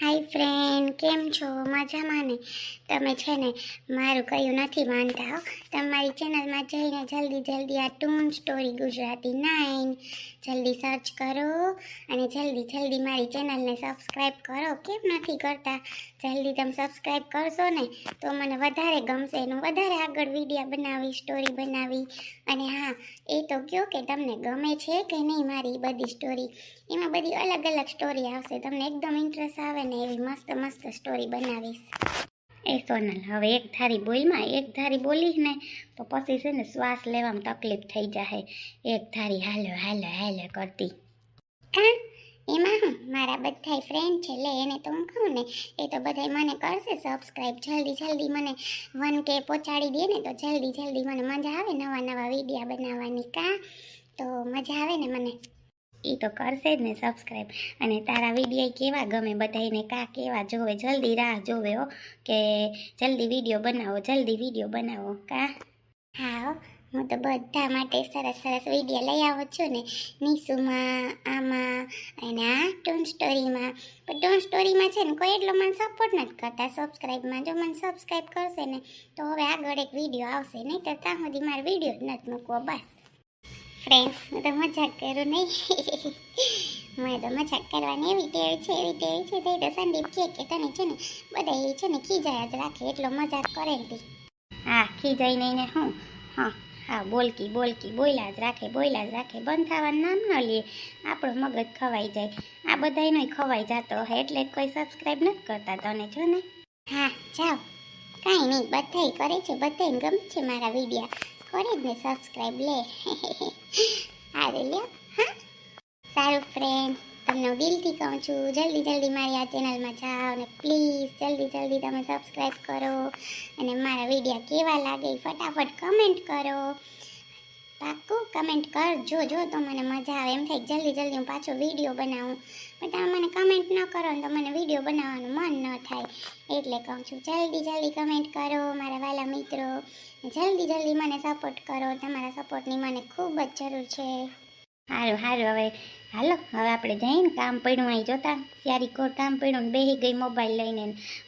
હાય friend કેમ છો? મજામાં ને? તમે છે ને, મારું કયું નથી માનતા હો. તમારી ચેનલમાં જઈને જલ્દી જલ્દી આ ટૂન સ્ટોરી ગુજરાતી નાઇન જલ્દી સર્ચ કરો અને જલ્દી જલ્દી મારી ચેનલને સબસ્ક્રાઈબ કરો. કેમ નથી કરતા? જલ્દી તમે સબસ્ક્રાઈબ કરશો ને, તો મને વધારે ગમશે એનું વધારે આગળ વિડીયા બનાવી સ્ટોરી બનાવી. અને હા, એ તો કહો કે તમને ગમે છે કે નહીં મારી બધી સ્ટોરી એમાં બધી અલગ અલગ સ્ટોરી આવશે. તમને એકદમ ઇન્ટરેસ્ટ આવે ને એવી મસ્ત મસ્ત સ્ટોરી બનાવીશ. એ સોનલ, હવે એક ધારી બોલમાં, એક ધારી બોલીશ ને તો પછી છે ને શ્વાસ લેવામાં તકલીફ થઈ જાય એક ધારી હાલો હાલો હાલો કરતી. કા? એમાં હું? મારા બધા ફ્રેન્ડ છે, લે એને તો હું કહું ને, એ તો બધા મને કરશે સબસ્ક્રાઈબ જલ્દી જલ્દી મને વન કે પહોંચાડી દે ને તો જલ્દી જલ્દી મને મજા આવે નવા નવા વિડીયા બનાવવાની. કા? તો મજા આવે ને મને? એ તો કરશે જ ને સબસ્ક્રાઈબ અને તારા વીડિયો કેવા ગમે બધાને કા કેવા જોવે, જલ્દી રાહ જોવે હો, કે જલ્દી વીડિયો બનાવો, જલ્દી વીડિયો બનાવો, કા? હા હું તો બધા માટે સરસ સરસ વીડિયો લઈ આવું છું ને. નીસુમાં આમાં, અને આ ટોન સ્ટોરીમાં. પણ ટોન સ્ટોરીમાં છે ને, કોઈ એટલો મને સપોર્ટ નથી કરતા સબસ્ક્રાઈબમાં જો મને સબસ્ક્રાઈબ કરશે ને, તો હવે આગળ એક વીડિયો આવશે. નહીં તો ત્યાં સુધી મારે વીડિયો જ નથી મૂકવો, બસ. ફ્રેન્ડ્સ હું તો મજાક કરું નહીં. મેં તો મજાક કરવાની એવી ટેવ છે, એવી ટેવ છે. તે તો સંદીપ કે કે તને છે ને બધા છે ને ખીજાય જ રાખે, એટલો મજાક કરે ને હા ખીજાઈ નહીં ને હું? હા હા, બોલકી બોલકી બોલ્યા જ રાખે બોલ્યા જ રાખે. બંધ થવાનું નામ ન લે. આપણો મગજ ખવાઈ જાય. આ બધાયનો ખવાઈ જતો હોય એટલે કોઈ સબસ્ક્રાઈબ નથી કરતા તને, જો ને. હા, જાઓ. કાંઈ નહીં, બધાય કરે છે બધાય ગમે છે મારા વિડીયા. કરે જ ને સબસ્ક્રાઈબ લે હારે લ્યો હા સારું ફ્રેન્ડ તમને દિલથી કહું છું જલ્દી જલ્દી મારી આ ચેનલમાં જાઓ અને પ્લીઝ જલ્દી જલ્દી તમે સબસ્ક્રાઈબ કરો અને મારા વિડીયા કેવા લાગે ફટાફટ કમેન્ટ કરો પાક્કું કમેન્ટ કરજો જો તો મને મજા આવે. એમ થાય જલ્દી જલ્દી હું પાછો વીડિયો બનાવું. પણ તમે મને કમેન્ટ ન કરો ને તો મને વીડિયો બનાવવાનું મન ન થાય. એટલે કહું છું, જલ્દી જલ્દી કમેન્ટ કરો મારા વાલા મિત્રો. જલ્દી જલ્દી મને સપોર્ટ કરો. તમારા સપોર્ટની મને ખૂબ જ જરૂર છે. સારું સારું હવે હાલો, હવે આપણે જઈને કામ પડ્યું, અહીં જોતા ત્યારે કોર કામ પડ્યું ને બેસી ગઈ મોબાઈલ લઈને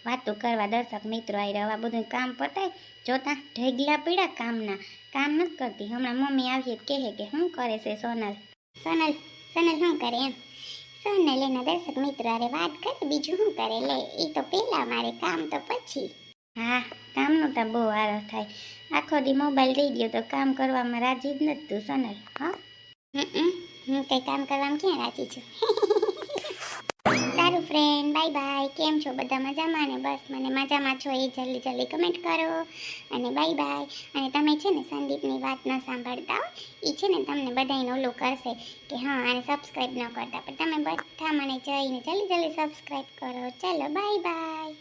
વાતો કરવા દર્શક મિત્રો આવી રહ્યા બધું કામ પતાય. જોતા ઢગલા પડ્યા કામના, કામ નથી કરતી. હમણાં મમ્મી આવીએ કહે કે શું કરે છે સોનલ? સોનલ સોનલ શું કરે એમ? સોનલ એના દર્શક મિત્રો અરે વાત કરે, બીજું શું કરે? લે એ તો પહેલાં મારે કામ તો પછી. હા, કામનો તો બહુ આરો થાય. આખો દી મોબાઈલ રહી ગયો તો કામ કરવામાં રાજી જ નથી તું, સોનલ, હા? હું કંઈ કામ કરવામાં ક્યાં રાજી છું? સારું ફ્રેન્ડ બાય બાય કેમ છો? બધા મજામાં ને? બસ, મને મજામાં છો. એ જલ્દી જલ્દી કમેન્ટ કરો અને બાય બાય અને તમે છે ને સંદીપની વાત ન સાંભળતા એ છે ને તમને બધાને ઓલું કરશે કે હા, આને સબસ્ક્રાઈબ ન કરતા. પણ તમે બધા મને જઈને જલ્દી જલ્દી સબસ્ક્રાઈબ કરો. ચાલો બાય બાય